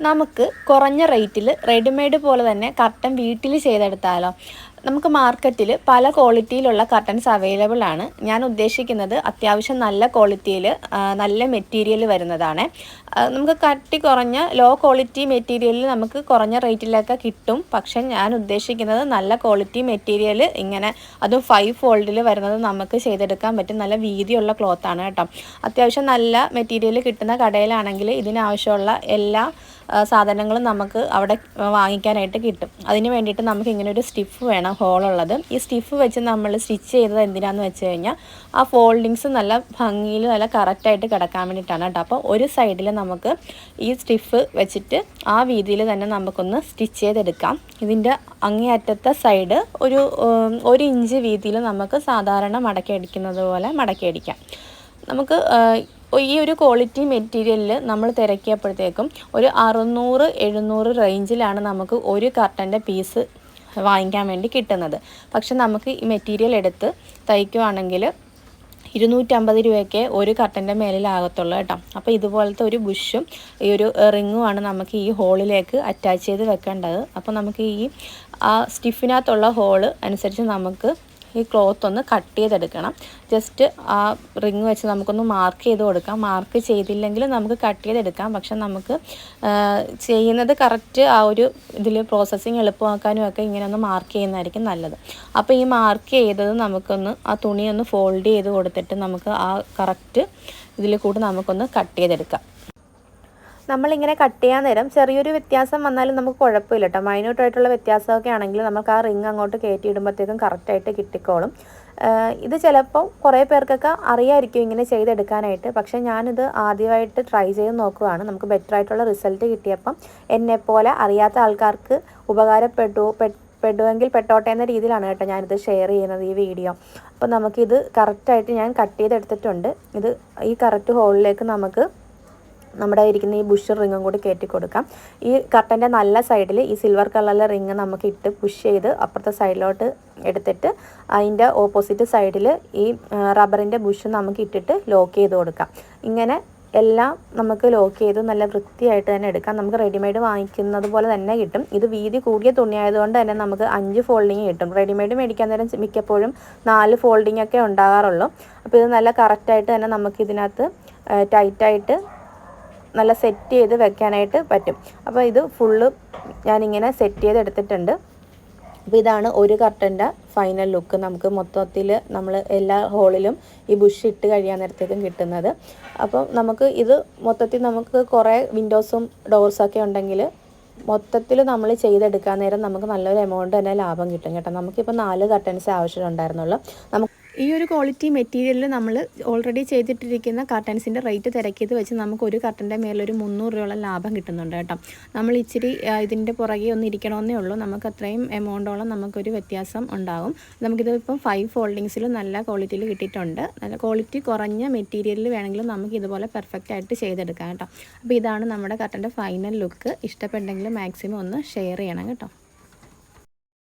നമുക്ക് കുറഞ്ഞ റേറ്റിൽ റെഡിമെയ്ഡ് പോലെ തന്നെ കർട്ടൻ വീട്ടിൽ ചെയ്തെടുത്താലോ. നമുക്ക് മാർക്കറ്റിൽ പല ക്വാളിറ്റിയിലുള്ള കർട്ടൻസ് അവൈലബിൾ ആണ്. ഞാൻ ഉദ്ദേശിക്കുന്നത് അത്യാവശ്യം നല്ല ക്വാളിറ്റിയിൽ നല്ല മെറ്റീരിയൽ വരുന്നതാണ്. നമുക്ക് കട്ടി കുറഞ്ഞ ലോ ക്വാളിറ്റി മെറ്റീരിയലിൽ നമുക്ക് കുറഞ്ഞ റേറ്റിലൊക്കെ കിട്ടും. പക്ഷെ ഞാൻ ഉദ്ദേശിക്കുന്നത് നല്ല ക്വാളിറ്റി മെറ്റീരിയൽ ഇങ്ങനെ അതും ഫൈവ് ഫോൾഡിൽ വരുന്നത് നമുക്ക് ചെയ്തെടുക്കാൻ പറ്റും. നല്ല വീതിയുള്ള ക്ലോത്ത് ആണ് കേട്ടോ. അത്യാവശ്യം നല്ല മെറ്റീരിയൽ കിട്ടുന്ന കടയിലാണെങ്കിൽ ഇതിനാവശ്യമുള്ള എല്ലാ സാധനങ്ങളും നമുക്ക് അവിടെ വാങ്ങിക്കാനായിട്ട് കിട്ടും. അതിന് വേണ്ടിയിട്ട് നമുക്ക് ഇങ്ങനെ ഒരു സ്റ്റിഫ് വേണം. ഹോളുള്ളത് ഈ സ്റ്റിഫ് വെച്ച് നമ്മൾ സ്റ്റിച്ച് ചെയ്തത് എന്തിനാന്ന് വെച്ച് കഴിഞ്ഞാൽ ആ ഫോൾഡിങ്സ് നല്ല ഭംഗിയിൽ നല്ല കറക്റ്റായിട്ട് കിടക്കാൻ വേണ്ടിയിട്ടാണ് കേട്ടോ. അപ്പോൾ ഒരു സൈഡിൽ നമുക്ക് ഈ സ്റ്റിഫ് വെച്ചിട്ട് ആ വീതിയിൽ തന്നെ നമുക്കൊന്ന് സ്റ്റിച്ച് ചെയ്തെടുക്കാം. ഇതിന്റെ അങ്ങേയറ്റത്തെ സൈഡ് ഒരു ഒരു ഇഞ്ച് വീതിയിൽ നമുക്ക് സാധാരണ മടക്കി അടിക്കുന്നത് പോലെ മടക്കി അടിക്കാം. നമുക്ക് ഈ ഒരു ക്വാളിറ്റി മെറ്റീരിയലിൽ നമ്മൾ തിരക്കിയപ്പോഴത്തേക്കും ഒരു അറുന്നൂറ് എഴുന്നൂറ് റേഞ്ചിലാണ് നമുക്ക് ഒരു കർട്ടന്റെ പീസ് വാങ്ങിക്കാൻ വേണ്ടി കിട്ടുന്നത്. പക്ഷെ നമുക്ക് ഈ മെറ്റീരിയൽ എടുത്ത് തയ്ക്കുവാണെങ്കിൽ ഇരുന്നൂറ്റമ്പത് രൂപയൊക്കെ ഒരു കർട്ടന്റെ മേലിലാകത്തുള്ളൂ കേട്ടോ. അപ്പോൾ ഇതുപോലത്തെ ഒരു ബുഷും ഈ ഒരു റിങ്ങുമാണ് നമുക്ക് ഈ ഹോളിലേക്ക് അറ്റാച്ച് ചെയ്ത് വെക്കേണ്ടത്. അപ്പോൾ നമുക്ക് ഈ ആ സ്റ്റിഫിനകത്തുള്ള ഹോൾ അനുസരിച്ച് നമുക്ക് ഈ ക്ലോത്ത് ഒന്ന് കട്ട് ചെയ്തെടുക്കണം. ജസ്റ്റ് ആ റിങ് വെച്ച് നമുക്കൊന്ന് മാർക്ക് ചെയ്ത് കൊടുക്കാം. മാർക്ക് ചെയ്തില്ലെങ്കിൽ നമുക്ക് കട്ട് ചെയ്തെടുക്കാം. പക്ഷെ നമുക്ക് ചെയ്യുന്നത് കറക്റ്റ് ആ ഒരു ഇതിൽ പ്രോസസ്സിങ് എളുപ്പമാക്കാനും ഒക്കെ ഇങ്ങനെ ഒന്ന് മാർക്ക് ചെയ്യുന്നതായിരിക്കും നല്ലത്. അപ്പോൾ ഈ മാർക്ക് ചെയ്തത് നമുക്കൊന്ന് ആ തുണി ഒന്ന് ഫോൾഡ് ചെയ്ത് കൊടുത്തിട്ട് നമുക്ക് ആ കറക്റ്റ് ഇതിൽ കൂടി നമുക്കൊന്ന് കട്ട് ചെയ്തെടുക്കാം. നമ്മളിങ്ങനെ കട്ട് ചെയ്യാൻ നേരം ചെറിയൊരു വ്യത്യാസം വന്നാലും നമുക്ക് കുഴപ്പമില്ല കേട്ടോ മൈന്യൂട്ടായിട്ടുള്ള വ്യത്യാസമൊക്കെ ആണെങ്കിൽ നമുക്ക് ആ റിങ് അങ്ങോട്ട് കയറ്റി ഇടുമ്പോഴത്തേക്കും കറക്റ്റായിട്ട് കിട്ടിക്കോളും. ഇത് ചിലപ്പോൾ കുറേ പേർക്കൊക്കെ അറിയായിരിക്കും ഇങ്ങനെ ചെയ്തെടുക്കാനായിട്ട്. പക്ഷേ ഞാനിത് ആദ്യമായിട്ട് ട്രൈ ചെയ്ത് നോക്കുകയാണ് നമുക്ക് ബെറ്റർ ആയിട്ടുള്ള റിസൾട്ട് കിട്ടിയപ്പം എന്നെപ്പോലെ അറിയാത്ത ആൾക്കാർക്ക് ഉപകാരപ്പെട്ടു പെടുമെങ്കിൽ പെട്ടോട്ടെ എന്ന രീതിയിലാണ് കേട്ടോ ഞാനിത് ഷെയർ ചെയ്യുന്നത് ഈ വീഡിയോ അപ്പോൾ നമുക്കിത് കറക്റ്റായിട്ട് ഞാൻ കട്ട് ചെയ്തെടുത്തിട്ടുണ്ട്. ഇത് ഈ കറക്റ്റ് ഹോളിലേക്ക് നമുക്ക് നമ്മുടെ ഇരിക്കുന്ന ഈ ബുഷ് റിങ്ങും കൂടി കയറ്റി കൊടുക്കാം. ഈ കർട്ടന്റെ നല്ല സൈഡിൽ ഈ സിൽവർ കളറിലെ റിങ് നമുക്ക് ഇട്ട് പുഷ് ചെയ്ത് അപ്പുറത്തെ സൈഡിലോട്ട് എടുത്തിട്ട് അതിന്റെ ഓപ്പോസിറ്റ് സൈഡിൽ ഈ റബ്ബറിന്റെ ബുഷ് നമുക്ക് ഇട്ടിട്ട് ലോക്ക് ചെയ്ത് കൊടുക്കാം. ഇങ്ങനെ എല്ലാം നമുക്ക് ലോക്ക് ചെയ്ത് നല്ല വൃത്തിയായിട്ട് തന്നെ എടുക്കാം. നമുക്ക് റെഡിമെയ്ഡ് വാങ്ങിക്കുന്നത് പോലെ തന്നെ കിട്ടും. ഇത് വീതി കൂടിയ തുണിയായതുകൊണ്ട് തന്നെ നമുക്ക് അഞ്ച് ഫോൾഡിങ് കിട്ടും. റെഡിമെയ്ഡ് മേടിക്കാൻ നേരം മിക്കപ്പോഴും നാല് ഫോൾഡിംഗ് ഒക്കെ ഉണ്ടാകാറുള്ളൂ. അപ്പോൾ ഇത് നല്ല കറക്റ്റായിട്ട് തന്നെ നമുക്ക് ഇതിനകത്ത് ടൈറ്റായിട്ട് നല്ല സെറ്റ് ചെയ്ത് വെക്കാനായിട്ട് പറ്റും. അപ്പോൾ ഇത് ഫുള്ള് ഞാനിങ്ങനെ സെറ്റ് ചെയ്ത് എടുത്തിട്ടുണ്ട് അപ്പോൾ ഇതാണ് ഒരു കർട്ടന്റെ ഫൈനൽ ലുക്ക് നമുക്ക് മൊത്തത്തിൽ നമ്മൾ എല്ലാ ഹോളിലും ഈ ബുഷ് ഇട്ട് കഴിയാൻ നേരത്തേക്കും കിട്ടുന്നത്. അപ്പം നമുക്ക് ഇത് മൊത്തത്തിൽ നമുക്ക് കുറേ വിൻഡോസും ഡോർസൊക്കെ ഉണ്ടെങ്കിൽ മൊത്തത്തിൽ നമ്മൾ ചെയ്തെടുക്കാൻ നേരം നമുക്ക് നല്ലൊരു എമൗണ്ട് തന്നെ ലാഭം കിട്ടും കേട്ടോ. നമുക്കിപ്പോൾ നാല് കർട്ടൻസ് ആവശ്യമുണ്ടായിരുന്നുള്ളൂ. നമുക്ക് ഈ ഒരു ക്വാളിറ്റി മെറ്റീരിയലിൽ നമ്മൾ ഓൾറെഡി ചെയ്തിട്ടിരിക്കുന്ന കർട്ടൻസിന്റെ റേറ്റ് തിരക്കിയത് വെച്ച് നമുക്ക് ഒരു കർട്ടന്റെ മേലൊരു മുന്നൂറ് രൂപയോളം ലാഭം കിട്ടുന്നുണ്ട് കേട്ടോ. നമ്മൾ ഇച്ചിരി ഇതിന്റെ പുറകെ ഒന്ന് ഇരിക്കണമെന്നേ ഉള്ളൂ. നമുക്ക് അത്രയും എമൗണ്ടോളം നമുക്കൊരു വ്യത്യാസം ഉണ്ടാകും നമുക്കിത് ഇപ്പം ഫൈവ് ഫോൾഡിങ്സിൽ നല്ല ക്വാളിറ്റിയിൽ കിട്ടിയിട്ടുണ്ട്. നല്ല ക്വാളിറ്റി കുറഞ്ഞ മെറ്റീരിയലിൽ വേണമെങ്കിലും നമുക്ക് ഇതുപോലെ പെർഫെക്റ്റ് ആയിട്ട് ചെയ്തെടുക്കാം കേട്ടോ. അപ്പോൾ ഇതാണ് നമ്മുടെ കർട്ടന്റെ ഫൈനൽ ലുക്ക് ഇഷ്ടപ്പെട്ടെങ്കിൽ മാക്സിമം ഒന്ന് ഷെയർ ചെയ്യണം കേട്ടോ.